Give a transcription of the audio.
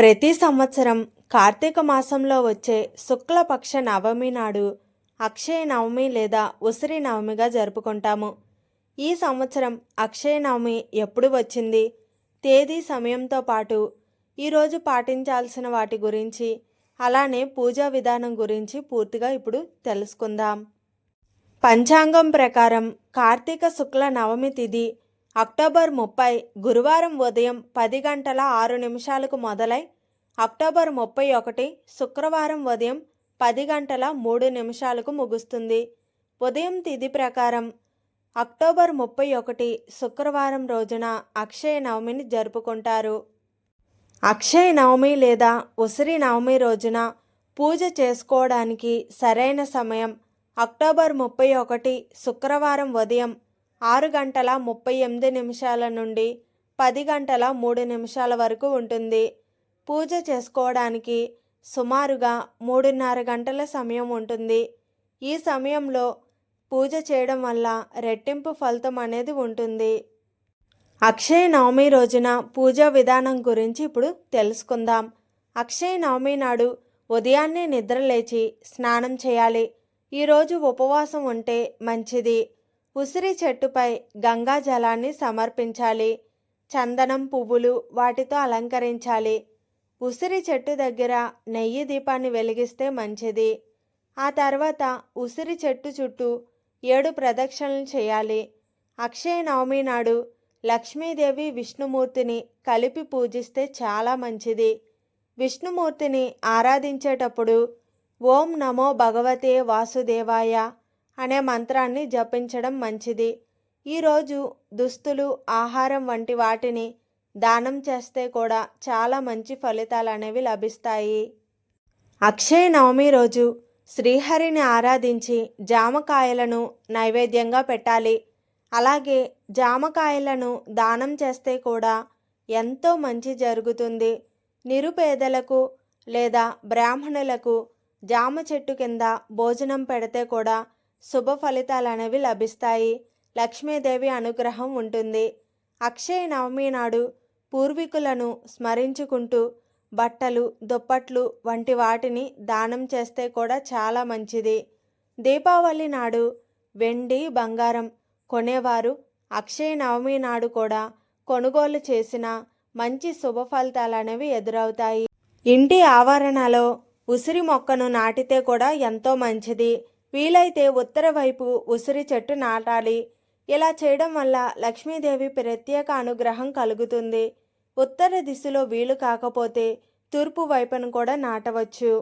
ప్రతి సంవత్సరం కార్తీక మాసంలో వచ్చే శుక్లపక్ష నవమి నాడు అక్షయ నవమి లేదా ఉసిరి నవమిగా జరుపుకుంటాము. ఈ సంవత్సరం అక్షయ నవమి ఎప్పుడు వచ్చింది? తేదీ సమయంతో పాటు ఈరోజు పాటించాల్సిన వాటి గురించి అలానే పూజా విధానం గురించి పూర్తిగా ఇప్పుడు తెలుసుకుందాం. పంచాంగం ప్రకారం కార్తీక శుక్ల నవమి తిథి అక్టోబర్ ముప్పై గురువారం ఉదయం పది గంటల ఆరు నిమిషాలకు మొదలై అక్టోబర్ ముప్పై ఒకటి శుక్రవారం ఉదయం పది గంటల మూడు నిమిషాలకు ముగుస్తుంది. ఉదయం తిథి ప్రకారం అక్టోబర్ ముప్పై ఒకటి శుక్రవారం రోజున అక్షయ నవమిని జరుపుకుంటారు. అక్షయ నవమి లేదా ఉసిరి నవమి రోజున పూజ చేసుకోవడానికి సరైన సమయం అక్టోబర్ ముప్పై ఒకటి శుక్రవారం ఉదయం ఆరు గంటల ముప్పై ఎనిమిది నిమిషాల నుండి పది గంటల మూడు నిమిషాల వరకు ఉంటుంది. పూజ చేసుకోవడానికి సుమారుగా మూడున్నర గంటల సమయం ఉంటుంది. ఈ సమయంలో పూజ చేయడం వల్ల రెట్టింపు ఫలితం అనేది ఉంటుంది. అక్షయ నవమి రోజున పూజా విధానం గురించి ఇప్పుడు తెలుసుకుందాం. అక్షయ నవమి నాడు ఉదయాన్నే నిద్రలేచి స్నానం చేయాలి. ఈరోజు ఉపవాసం ఉంటే మంచిది. ఉసిరి చెట్టుపై గంగా జలాన్ని సమర్పించాలి. చందనం పువ్వులు వాటితో అలంకరించాలి. ఉసిరి చెట్టు దగ్గర నెయ్యి దీపాన్ని వెలిగిస్తే మంచిది. ఆ తర్వాత ఉసిరి చెట్టు చుట్టూ ఏడు ప్రదక్షిణలు చేయాలి. అక్షయ నవమి నాడు లక్ష్మీదేవి విష్ణుమూర్తిని కలిపి పూజిస్తే చాలా మంచిది. విష్ణుమూర్తిని ఆరాధించేటప్పుడు ఓం నమో భగవతే వాసుదేవాయ అనే మంత్రాన్ని జపించడం మంచిది. ఈరోజు దుస్తులు ఆహారం వంటి వాటిని దానం చేస్తే కూడా చాలా మంచి ఫలితాలు అనేవి లభిస్తాయి. అక్షయ నవమి రోజు శ్రీహరిని ఆరాధించి జామకాయలను నైవేద్యంగా పెట్టాలి. అలాగే జామకాయలను దానం చేస్తే కూడా ఎంతో మంచి జరుగుతుంది. నిరుపేదలకు లేదా బ్రాహ్మణులకు జామ చెట్టు కింద భోజనం పెడితే కూడా శుభ ఫలితాలు అనేవి లభిస్తాయి. లక్ష్మీదేవి అనుగ్రహం ఉంటుంది. అక్షయ నవమి నాడు పూర్వీకులను స్మరించుకుంటూ బట్టలు దుప్పట్లు వంటి వాటిని దానం చేస్తే కూడా చాలా మంచిది. దీపావళి నాడు వెండి బంగారం కొనేవారు. అక్షయ నవమి నాడు కూడా కొనుగోలు చేసిన మంచి శుభ ఫలితాలు అనేవి ఎదురవుతాయి. ఇంటి ఆవరణలో ఉసిరి మొక్కను నాటితే కూడా ఎంతో మంచిది. వీలైతే ఉత్తర వైపు ఉసిరి చెట్టు నాటాలి. ఇలా చేయడం వల్ల లక్ష్మీదేవి ప్రత్యేక అనుగ్రహం కలుగుతుంది. ఉత్తర దిశలో వీలు కాకపోతే తూర్పు వైపును కూడా నాటవచ్చు.